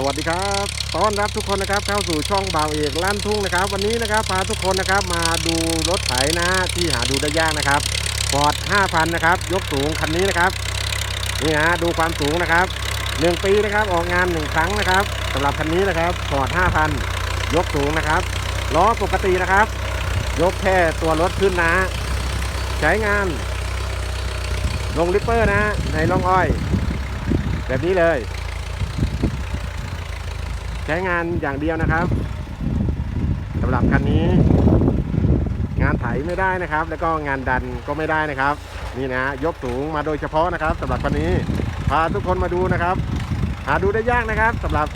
สวัสดีครับต้อนรับทุกคนนะครับเข้าสู่ช่องบ่าวเอกลั่นทุ่งนะครับ วันนี้นะครับพาทุกคนนะครับมาดูรถไถนะที่หาดูได้ยากนะครับฟอร์ด5,000นะครับ ยกสูงคันนี้นะครับนี่นะดูความสูงนะครับ 1 ปีนะครับออกงาน 1 ครั้งนะครับสำหรับคันนี้นะครับฟอร์ด5,000 ยกสูงนะครับล้อปกตินะครับ ยกแค่ตัวรถขึ้นนะ ใช้งาน ลงริปเปอร์นะในร่องอ้อย แบบนี้เลย ช้งานอย่างเดียวนะครับสำหรับคันนี้ งานไถไม่ได้นะครับ แล้วก็งานดันก็ไม่ได้นะครับ นี่นะยกสูงมาโดยเฉพาะนะครับสำหรับคันนี้พาทุกคนมาดูนะครับ หาดูได้ยากนะครับสำหรับ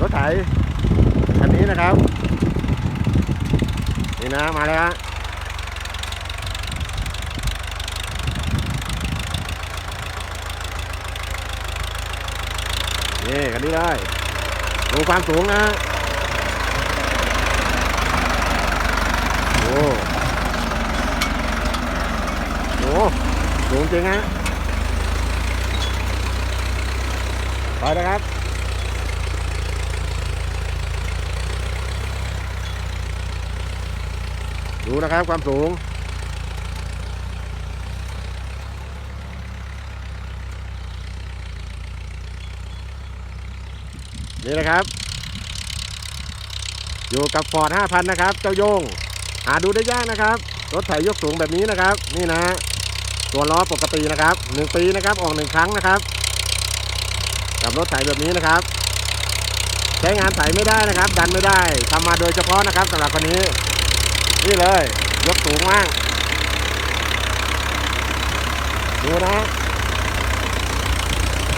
รถไถคันนี้นะครับ นี่นะมาแล้วนี่คันนี้เลย ดูความสูงนะโอ้โหสูงจริงฮะไปนะครับดูนะครับความสูง นี่นะครับ อยู่กับฟอร์ด5,000 นะครับ เจ้าโยง หาดูได้ยากนะครับ รถไถยกสูงแบบนี้นะครับ นี่นะ ตัวล้อปกตินะครับ 1 ปีนะครับ ออก 1 ครั้งนะครับ กับรถไถแบบนี้นะครับ ใช้งานไถไม่ได้นะครับ ดันไม่ได้ทำมาโดยเฉพาะนะครับสำหรับคนนี้ นี่เลย ยกสูงมากดูนะ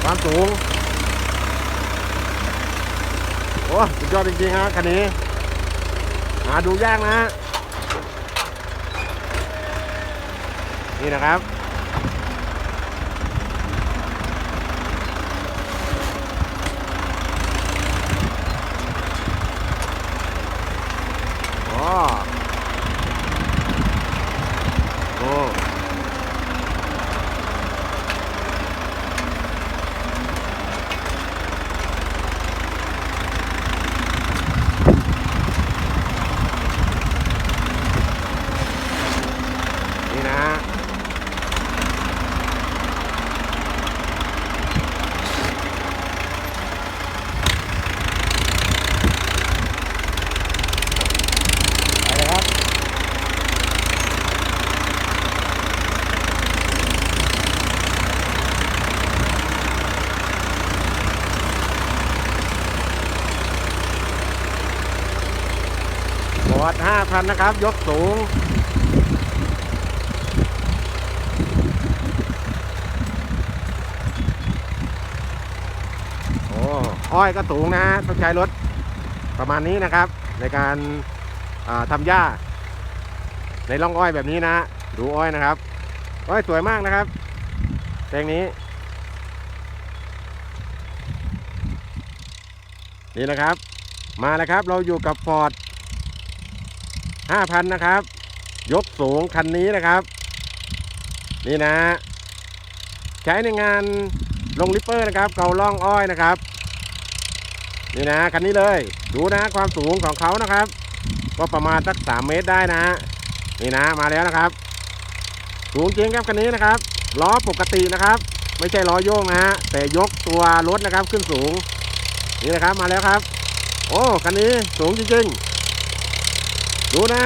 ความสูง โอ้ สุดยอดจริงๆฮะคันนี้ หาดูยากนะฮะนี่นะครับ อ๋อโอ้นี่นะฮะไปเลยครับ บอด5,000นะครับ ยกสูง โอ้อ้อยก็สูงนะฮะต้องใช้รถประมาณนี้นะครับ ในการาทำหญ้า ในร่องอ้อยแบบนี้นะ ดูอ้อยนะครับ อ้อยสวยมากนะครับแปลงนี้ นี่นะครับ มาแล้วครับ เราอยู่กับฟอร์ด 5,000นะครับ ยกสูงคันนี้นะครับ นี่นะ ใช้ในงานลงลิปเปอร์นะครับ เกาล่องอ้อยนะครับ นี่นะคันนี้เลย ดูนะความสูงของเขานะครับ ก็ประมาณสัก3เมตรได้นะ นี่นะมาแล้วนะครับ สูงจริงครับคันนี้นะครับล้อปกตินะครับ ไม่ใช่ล้อโยกนะฮะแต่ยกตัวรถนะครับขึ้นสูง นี่นะครับมาแล้วครับ โอ้คันนี้สูงจริงๆ ดูนะ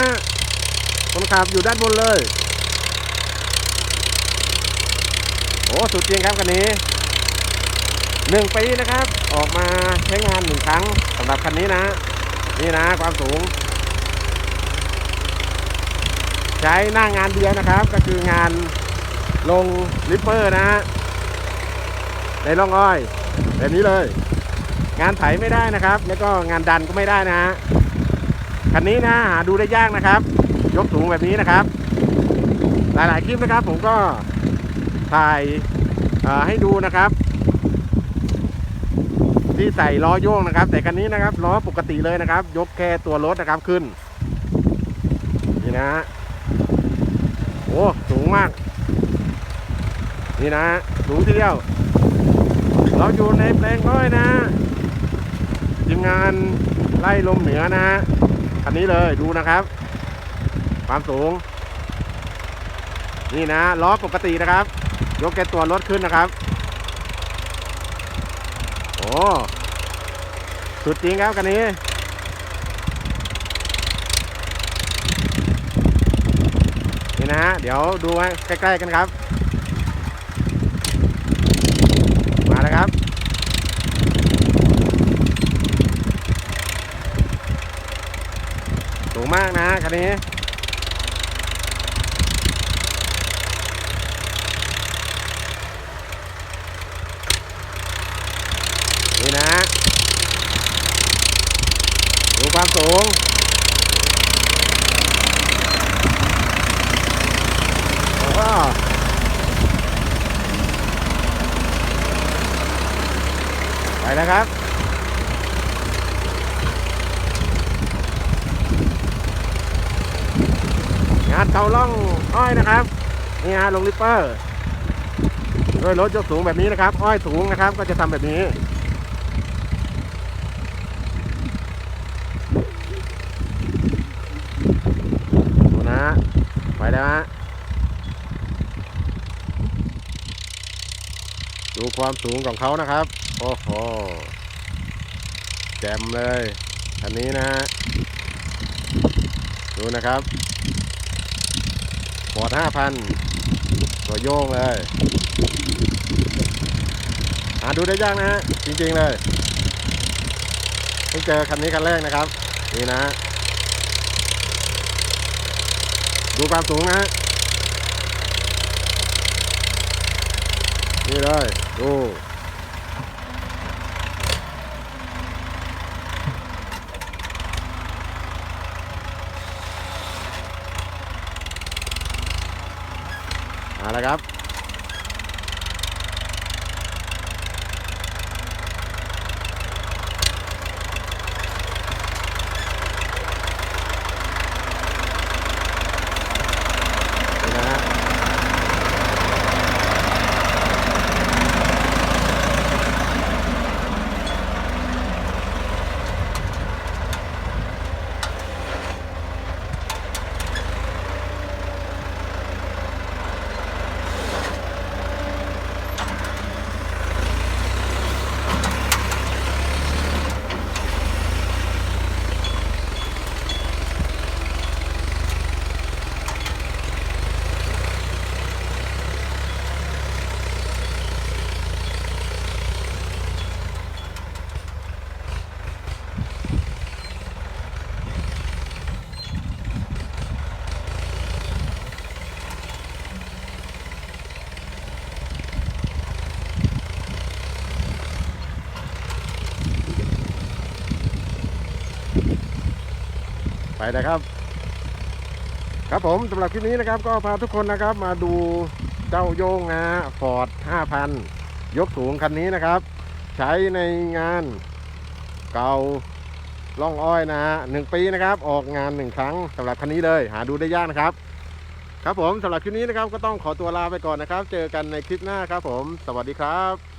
คนขับอยู่ด้านบนเลย โอ้สุดจริงครับคันนี้หนึ่งปีนะครับ ออกมาใช้งานหนึ่งครั้งสำหรับคันนี้นะ นี่นะความสูง ใช้หน้างานเดียวนะครับ ก็คืองานลงลิปเปอร์นะฮะในร่องอ้อยแบบนี้เลย งานไถไม่ได้นะครับ แล้วก็งานดันก็ไม่ได้นะฮะ คันนี้นะหาดูได้ยากนะครับ ยกสูงแบบนี้นะครับ หลายๆคลิปนะครับ ผมก็ถ่ายให้ดูนะครับ ที่ใส่ล้อโยงนะครับ แต่คันนี้นะครับล้อปกติเลยนะครับ ยกแค่ตัวรถนะครับขึ้นนี่นะฮะโอ้สูงมาก นี่นะฮะสูงทีเดียวเราอยู่ในแปลงอ้อยนะทีมงานไล่ลมเหนือนะฮะ คันนี้เลยดูนะครับ ความสูง นี่นะล้อปกตินะครับ ยกแกตัวรถขึ้นนะครับ โอ้สุดจริงครับคันนี้นี่นะฮะเดี๋ยวดูใกล้ๆกันครับ มาแล้วครับ นะคันนี้นี่นะดูความสูง โอ้โหไปแล้วครับ งานเตาล่องอ้อยนะครับ นี่ฮะลงลิปเปอร์ด้วยรถยกสูงแบบนี้นะครับ อ้อยสูงนะครับ ก็จะทำแบบนี้ ดูนะฮะไปแล้วฮะดูความสูงของเขานะครับ โอ้โหแจ่มเลย อันนี้นะฮะ ดูนะครับ ฟอดห้าพันตัวโยงเลยหาดูได้ยากนะฮะ จริงๆเลยเพิ่งเจอคันนี้คันแรกนะครับ นี่นะ ดูความสูงนะฮะนี่เลย ดู เอาละครับ ไปนะครับ ครับผมสำหรับคลิปนี้นะครับ ก็พาทุกคนนะครับ มาดูเจ้าโยงนะฟอร์ด5,000 ยกสูงคันนี้นะครับ ใช้ในงานเก่าล่องอ้อยนะฮะหนึ่งปีนะครับ ออกงานหนึ่งครั้งสำหรับคันนี้เลย หาดูได้ยากนะครับ ครับผมสำหรับคลิปนี้นะครับ ก็ต้องขอตัวลาไปก่อนนะครับ เจอกันในคลิปหน้าครับผม สวัสดีครับ